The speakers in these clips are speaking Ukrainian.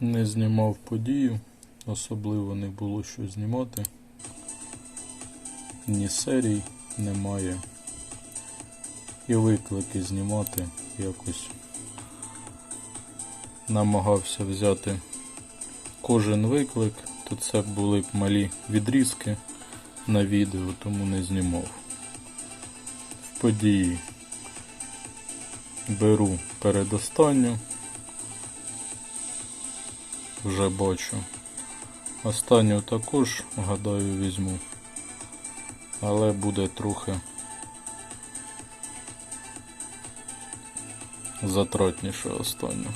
Не знімав подію, особливо не було що знімати. Ні серій немає. І виклики знімати якось намагався взяти кожен виклик, то це були б малі відрізки на відео, тому не знімав. Події беру передостанню. Вже бачу. Останню також, гадаю, візьму. Але буде трохи затратніше останню.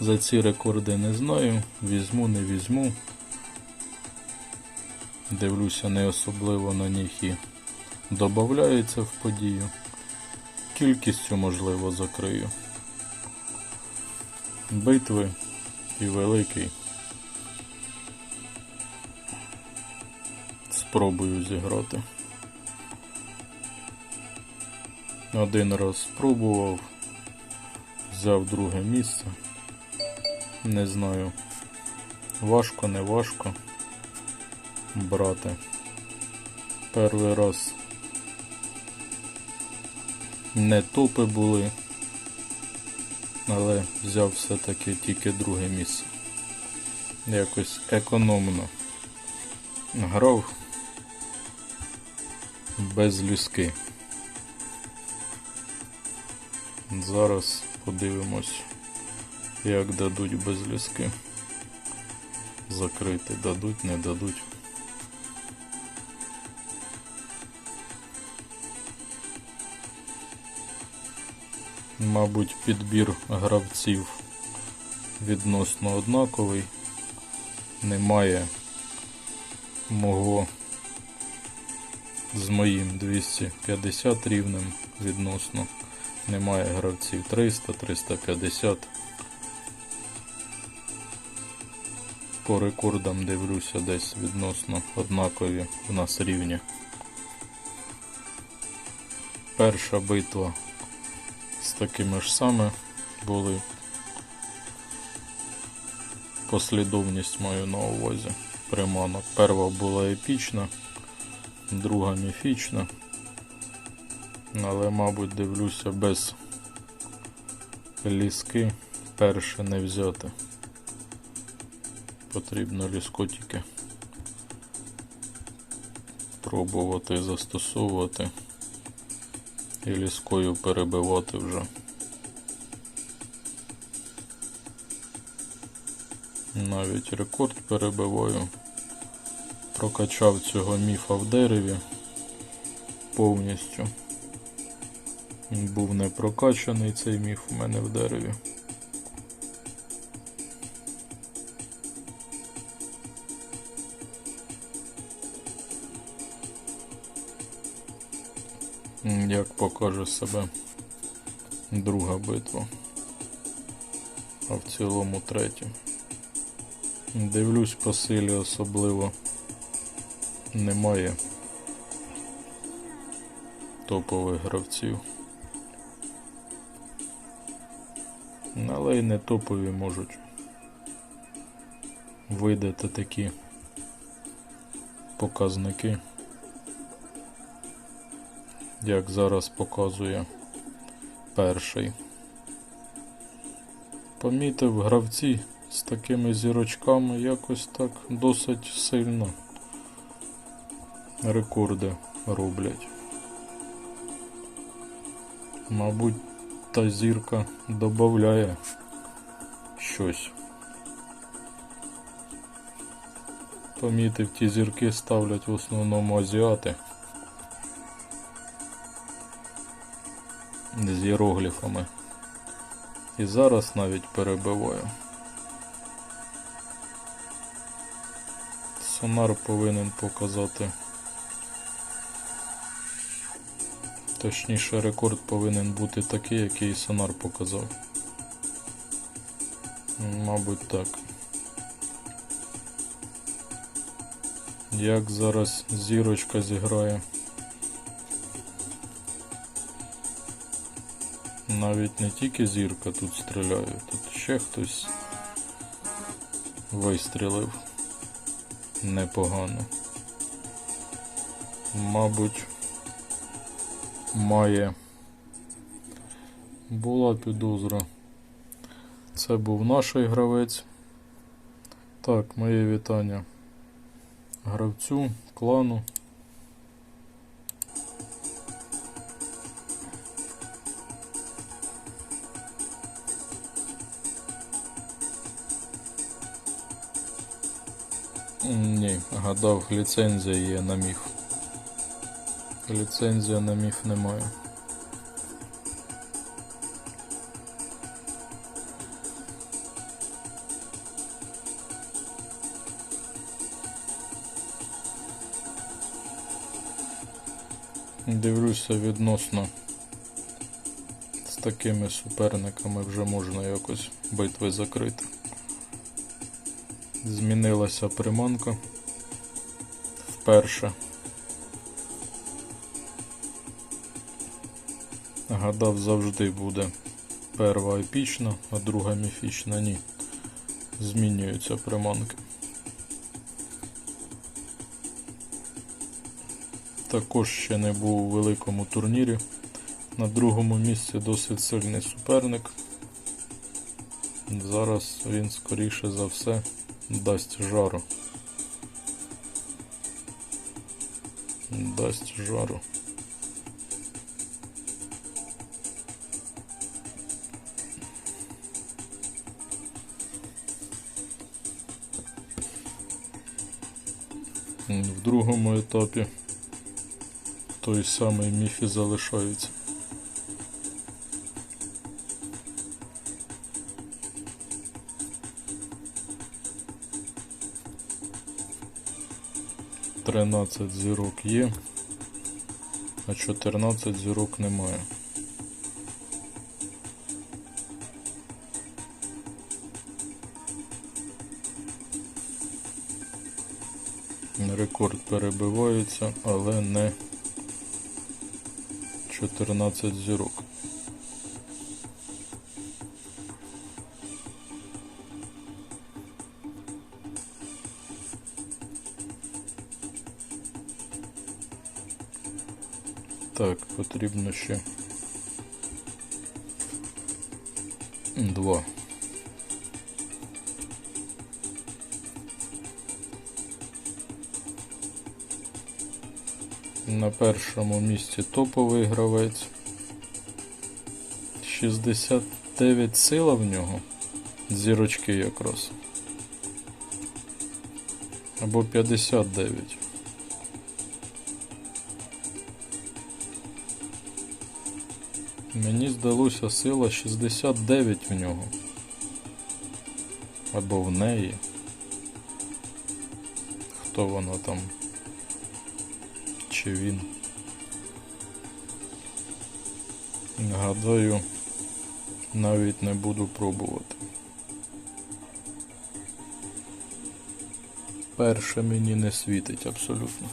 За ці рекорди не знаю, візьму, не візьму. Дивлюся, не особливо на них і додається в подію. Кількістю, можливо, закрию. Битви і великий. Спробую зіграти. Один раз спробував, взяв друге місце. Не знаю, важко, не важко брати. Перший раз не топи були, але взяв все-таки тільки друге місце. Якось економно грав без люски. Зараз подивимось, як дадуть без люски. Закрити дадуть, не дадуть. Мабуть, підбір гравців відносно однаковий. Немає мого з моїм 250 рівнем відносно. Немає гравців 300, 350. По рекордам дивлюся десь відносно однакові в нас рівні. Перша битва з такими ж саме були. Послідовність маю на увазі приманок. Перша була епічна, друга міфічна. Але, мабуть, дивлюся без ліски перше не взяти. Потрібно ліскотики пробувати застосовувати і ліскою перебивати вже. Навіть рекорд перебиваю. Прокачав цього міфа в дереві повністю. Він був не прокачаний цей міф у мене в дереві. Як покаже себе друга битва. А в цілому третя. Дивлюсь по силі особливо немає топових гравців. Але й не топові можуть видати такі показники, як зараз показує перший. Помітив гравці з такими зірочками якось так досить сильно рекорди роблять. Мабуть, та зірка додає щось. Помітив, ті зірки ставлять в основному азіати з іерогліфами. І зараз навіть перебиваю. Сонар повинен показати. Точніше, рекорд повинен бути такий, який сонар показав. Мабуть, так. Як зараз зірочка зіграє. Навіть не тільки зірка тут стріляє, тут ще хтось вистрілив непогано. Мабуть, має була підозра. Це був наш гравець. Так, моє вітання гравцю, клану. Ні, гадав, ліцензія є на міф. Ліцензія на міф немає. Дивлюся відносно з такими суперниками вже можна якось битви закрити. Змінилася приманка вперше. Гадав завжди буде перша епічна, а друга міфічна ні. Змінюються приманки. Також ще не був у великому турнірі. На другому місці досить сильний суперник. Зараз він скоріше за все дасть жару. Дасть жару. В другому етапі той самий міфі залишається. Тринадцять зірок є, а 14 зірок немає. Рекорд перебивається, але не 14 зірок. Так, потрібно ще два. На першому місці топовий гравець. 69 сила в нього. Зірочки якраз. Або 59. Мені здалося сила 69 в нього. Або в неї. Хто воно там? Чи він? Гадаю, навіть не буду пробувати. Перше мені не світить абсолютно.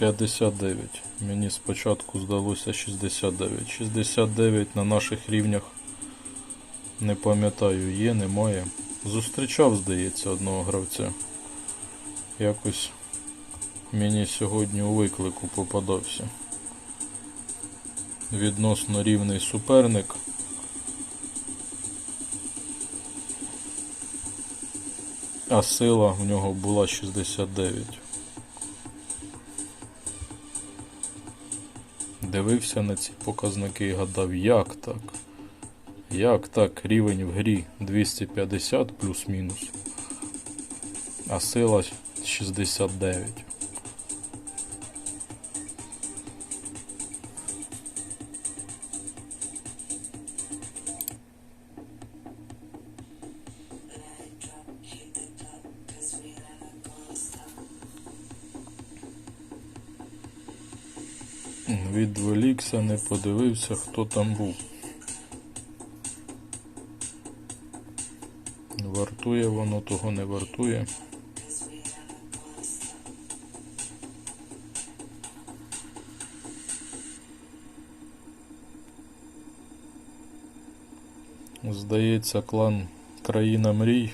П'ятдесят дев'ять. Мені спочатку здалося 69. 69 на наших рівнях. Не пам'ятаю, є, немає. Зустрічав, здається, одного гравця. Якось мені сьогодні у виклику попадався. Відносно рівний суперник. А сила в нього була 69. Дивився на ці показники і гадав, як так? Як так рівень в грі 250 плюс-мінус, а сила 69. Відволікся, не подивився, хто там був. Вартує воно, того не вартує. Здається, клан країна мрій.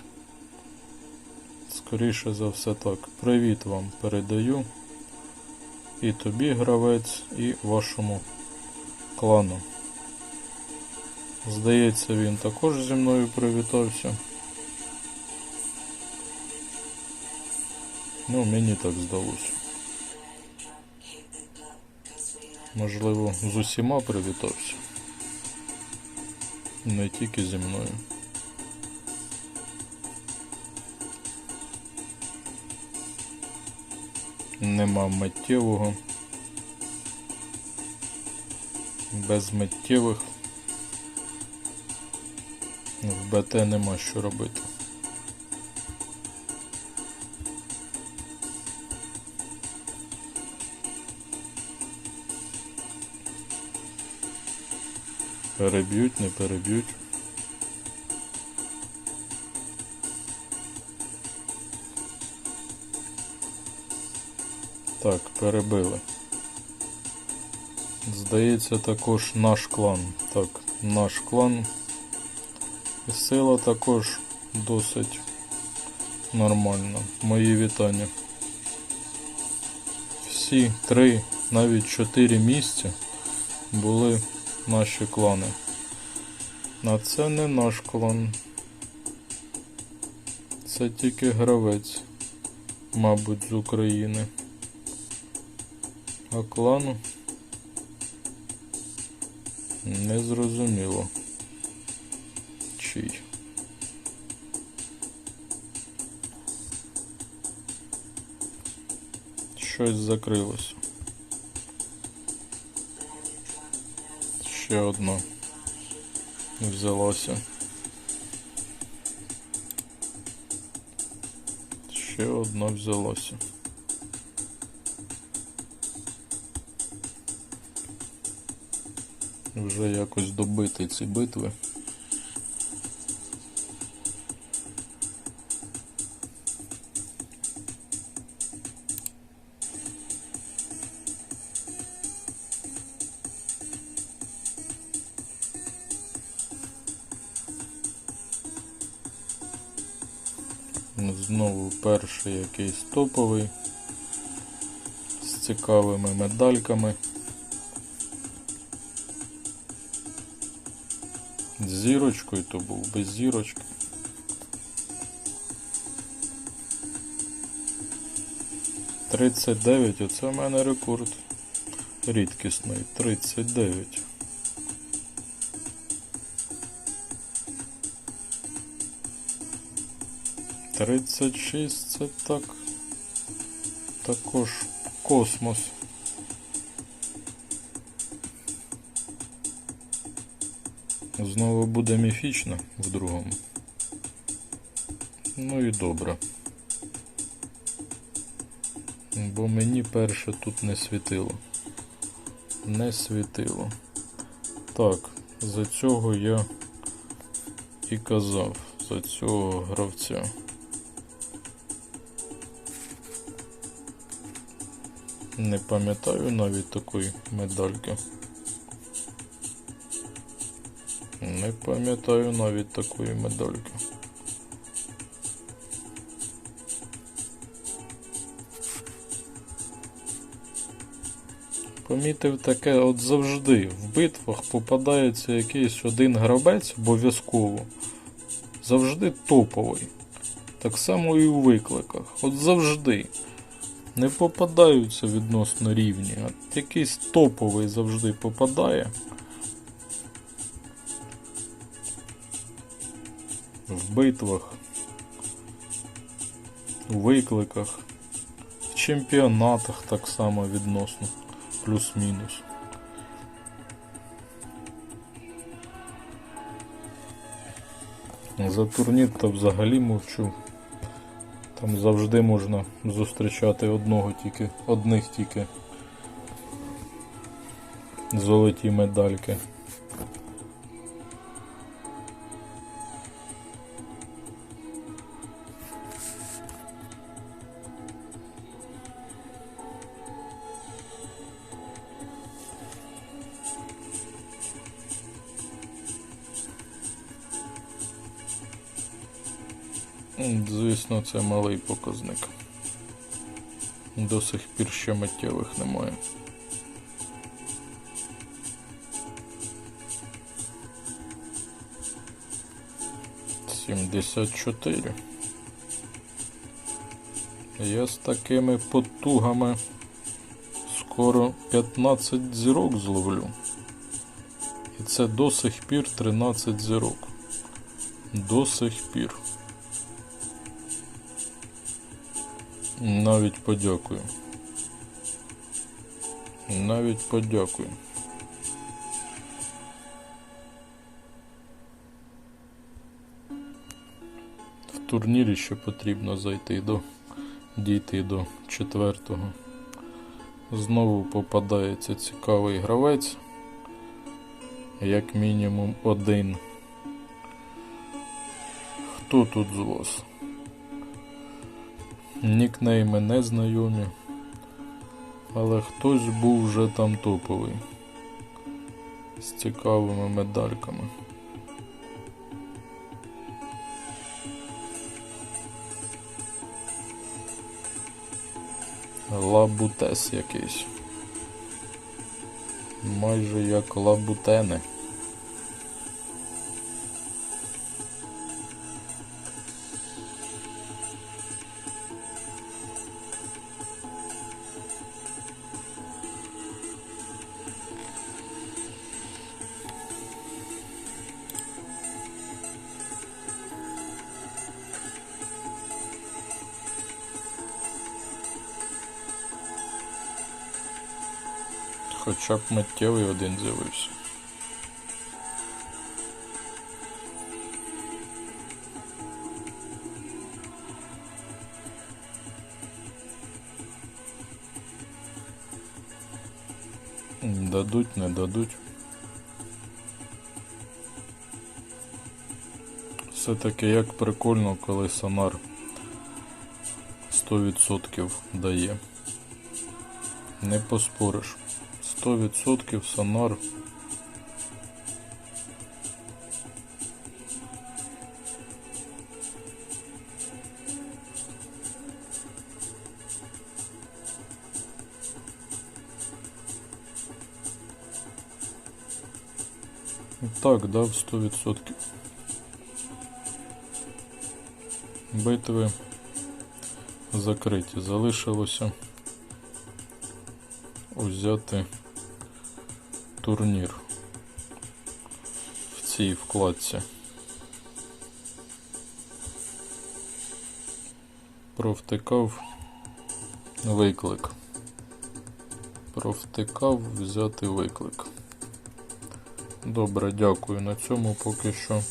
Скоріше за все так. Привіт вам передаю. І тобі, гравець, і вашому клану. Здається, він також зі мною привітався. Ну, мені так здалося. Можливо, з усіма привітався. Не тільки зі мною. Нема миттєвого. Без миттєвих. В БТ нема що робити. Переб'ють, не переб'ють. Так, перебили. Здається, також наш клан. Так, наш клан. І сила також досить нормальна. Мої вітання. Всі три, навіть чотири місця були наші клани. А це не наш клан. Це тільки гравець, мабуть, з України. А клану не зрозуміло. Чий. Щось закрилося. Ще одна взялася. Ще одна взялася. Вже якось добити ці битви. Знову перший якийсь топовий з цікавими медальками. З зірочкою то був, без зірочки. Тридцять дев'ять, оце в мене рекорд рідкісний. Тридцять дев'ять. Тридцять шість це так. Також космос. Знову буде міфічно в другому. Ну і добре. Бо мені перше тут не світило. Не світило. Так, за цього я і казав, за цього гравця. Не пам'ятаю навіть такої медальки. Не пам'ятаю навіть такої медальки. Помітив таке от завжди. В битвах попадається якийсь один гравець обов'язково. Завжди топовий. Так само і у викликах. От завжди. Не попадаються відносно рівні, а якийсь топовий завжди попадає. В битвах, у викликах, в чемпіонатах так само відносно, плюс-мінус. За турнір та взагалі мовчу. Там завжди можна зустрічати одного тільки, одних тільки золоті медальки. Звісно, це малий показник. До сих пір ще миттєвих немає. Сімдесят чотири. Я з такими потугами скоро 15 зірок зловлю. І це до сих пір 13 зірок. До сих пір. Навіть подякую. Навіть подякую. В турнірі ще потрібно зайти до дійти до четвертого. Знову попадається цікавий гравець. Як мінімум один. Хто тут з вас? Нікнейми не знайомі. Але хтось був вже там топовий. З цікавими медальками. Лабутес якийсь. Майже як лабутени. Хоча б миттєвий один з'явився. Дадуть, не дадуть. Все-таки як прикольно, коли сонар 100% дає. Не поспориш. 100% сонар. Так, дав 100%. Битви закриті. Залишилося взяти турнір в цій вкладці. Провтикав виклик. Провтикав взяти виклик. Добре, дякую. На цьому поки що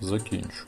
закінчу.